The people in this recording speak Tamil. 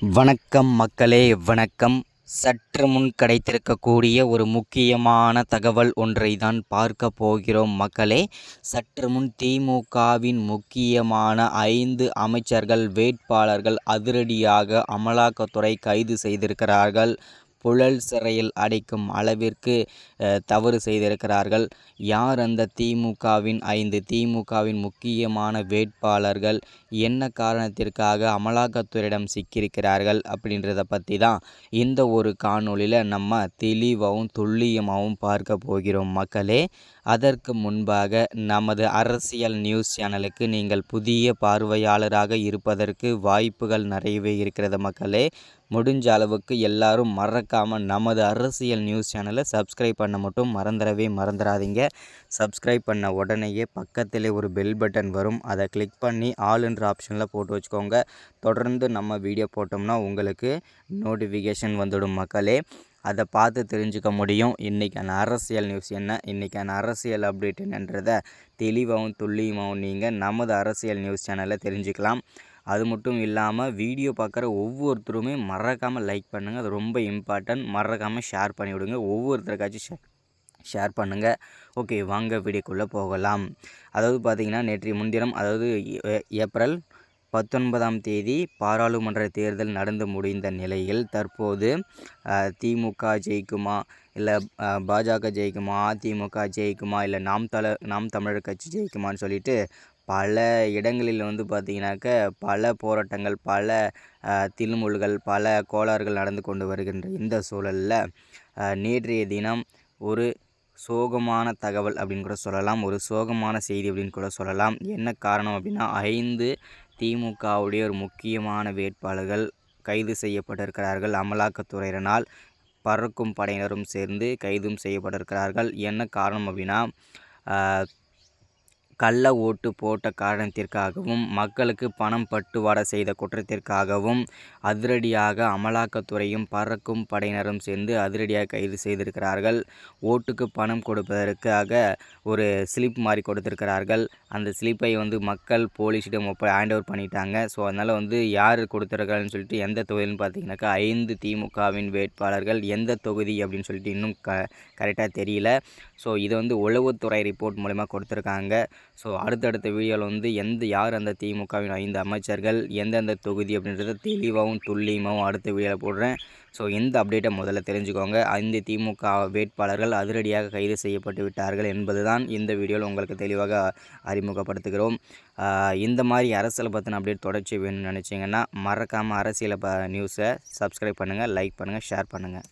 வணக்கம் மக்களே வணக்கம். சற்று முன் கிடைத்திருக்கக்கூடிய ஒரு முக்கியமான தகவல் ஒன்றை தான் பார்க்க போகிறோம் மக்களே. சற்று முன் திமுகவின் முக்கியமான ஐந்து அமைச்சர்கள் வேட்பாளர்கள் அதிரடியாக அமலாக்கத்துறை கைது செய்திருக்கிறார்கள். புழல் சிறையில் அடைக்கும் அளவிற்கு தவறு செய்திருக்கிறார்கள். யார் அந்த திமுகவின் ஐந்து திமுகவின் முக்கியமான வேட்பாளர்கள்? என்ன காரணத்திற்காக அமலாக்கத்துறையிடம் சிக்கியிருக்கிறார்கள்? அப்படின்றத பற்றி தான் இந்த ஒரு காணொளியில் நம்ம தெளிவாகவும் துல்லியமாகவும் பார்க்க போகிறோம் மக்களே. அதற்கு முன்பாக நமது அரசியல் நியூஸ் சேனலுக்கு நீங்கள் புதிய பார்வையாளராக இருப்பதற்கு வாய்ப்புகள் நிறையவே இருக்கிறது மக்களே. முடிஞ்ச அளவுக்கு எல்லாரும் மறக்காமல் நமது அரசியல் நியூஸ் சேனலை சப்ஸ்கிரைப் பண்ண மட்டும் மறந்துடவே மறந்துடாதீங்க. சப்ஸ்கிரைப் பண்ண உடனேயே பக்கத்திலே ஒரு பெல் பட்டன் வரும். அதை கிளிக் பண்ணி ஆளுன்ற ஆப்ஷனில் போட்டு வச்சுக்கோங்க. தொடர்ந்து நம்ம வீடியோ போட்டோம்னா உங்களுக்கு நோட்டிஃபிகேஷன் வந்துடும் மக்களே. அதை பார்த்து தெரிஞ்சுக்க முடியும். இன்றைக்கான அரசியல் நியூஸ் என்ன? இன்றைக்கான அரசியல் அப்டேட் என்னன்றதை தெளிவாகவும் துல்லியமாகவும் நீங்கள் நமது அரசியல் நியூஸ் சேனலில் தெரிஞ்சுக்கலாம். அது மட்டும் இல்லாமல் வீடியோ பார்க்குற ஒவ்வொருத்தருமே மறக்காமல் லைக் பண்ணுங்கள் அது ரொம்ப இம்பார்ட்டன்ட் மறக்காமல் ஷேர் பண்ணிவிடுங்க. ஒவ்வொருத்தருக்காச்சும் ஷே ஷேர் பண்ணுங்கள் ஓகே வாங்க வீடியோக்குள்ளே போகலாம். அதாவது பார்த்திங்கன்னா நேற்றைய முன்தினம் அதாவது ஏப்ரல் பத்தொன்பதாம் தேதி பாராளுமன்ற தேர்தல் நடந்து முடிந்த நிலையில் தற்போது திமுக ஜெயிக்குமா? இல்லை பாஜக ஜெயிக்குமா? அதிமுக ஜெயிக்குமா? இல்லை நாம் தல நாம் தமிழர் கட்சி ஜெயிக்குமான்னு சொல்லிட்டு பல இடங்களில் வந்து பார்த்திங்கனாக்க பல போராட்டங்கள் பல தில்முல்கள் பல கோளாறுகள் நடந்து கொண்டு வருகின்ற இந்த சூழலில் நேற்றைய தினம் ஒரு சோகமான தகவல் அப்படின்னு கூட சொல்லலாம். ஒரு சோகமான செய்தி அப்படின்னு கூட சொல்லலாம். என்ன காரணம் அப்படின்னா ஐந்து திமுகவுடைய ஒரு முக்கியமான வேட்பாளர்கள் கைது செய்யப்பட்டிருக்கிறார்கள். அமலாக்கத்துறையினரால் பறக்கும் படையினரும் சேர்ந்து கைதும் செய்யப்பட்டிருக்கிறார்கள். என்ன காரணம் அப்படின்னா கள்ள ஓட்டு போட்ட காரணத்திற்காகவும் மக்களுக்கு பணம் பட்டுவாடா செய்த குற்றத்திற்காகவும் அதிரடியாக அமலாக்கத்துறையும் பறக்கும் படையினரும் சேர்ந்து அதிரடியாக கைது செய்திருக்கிறார்கள். ஓட்டுக்கு பணம் கொடுப்பதற்காக ஒரு ஸ்லிப் மாதிரி கொடுத்திருக்கிறார்கள். அந்த ஸ்லிப்பை வந்து மக்கள் போலீஸிடம் ஒப்ப ஹேண்ட் ஓவர் பண்ணிட்டாங்க. ஸோ அதனால் வந்து யார் கொடுத்துருக்காங்கன்னு சொல்லிட்டு எந்த தொகுதின்னு பார்த்தீங்கன்னாக்கா ஐந்து திமுகவின் வேட்பாளர்கள் எந்த தொகுதி அப்படின்னு சொல்லிட்டு இன்னும் க கரெக்டாக தெரியல. ஸோ இதை வந்து உளவுத்துறை ரிப்போர்ட் மூலிமா கொடுத்துருக்காங்க. ஸோ அடுத்தடுத்த வீடியோவில் வந்து எந்த யார் அந்த திமுகவின் ஐந்து அமைச்சர்கள் எந்தெந்த தொகுதி அப்படின்றத தெளிவாகவும் துல்லியமாகவும் அடுத்த வீடியோவில் போடுறேன். ஸோ இந்த அப்டேட்டை முதல்ல தெரிஞ்சுக்கோங்க. ஐந்து திமுக வேட்பாளர்கள் அதிரடியாக கைது செய்யப்பட்டு விட்டார்கள் என்பது தான் இந்த வீடியோவில் உங்களுக்கு தெளிவாக அறிமுகப்படுத்துகிறோம். இந்த மாதிரி அரசியலை பற்றின அப்டேட் தொடர்ச்சி வேணும்னு நினச்சிங்கன்னா மறக்காமல் அரசியலை ப நியூஸை சப்ஸ்கிரைப் பண்ணுங்கள் லைக் பண்ணுங்கள் ஷேர் பண்ணுங்கள்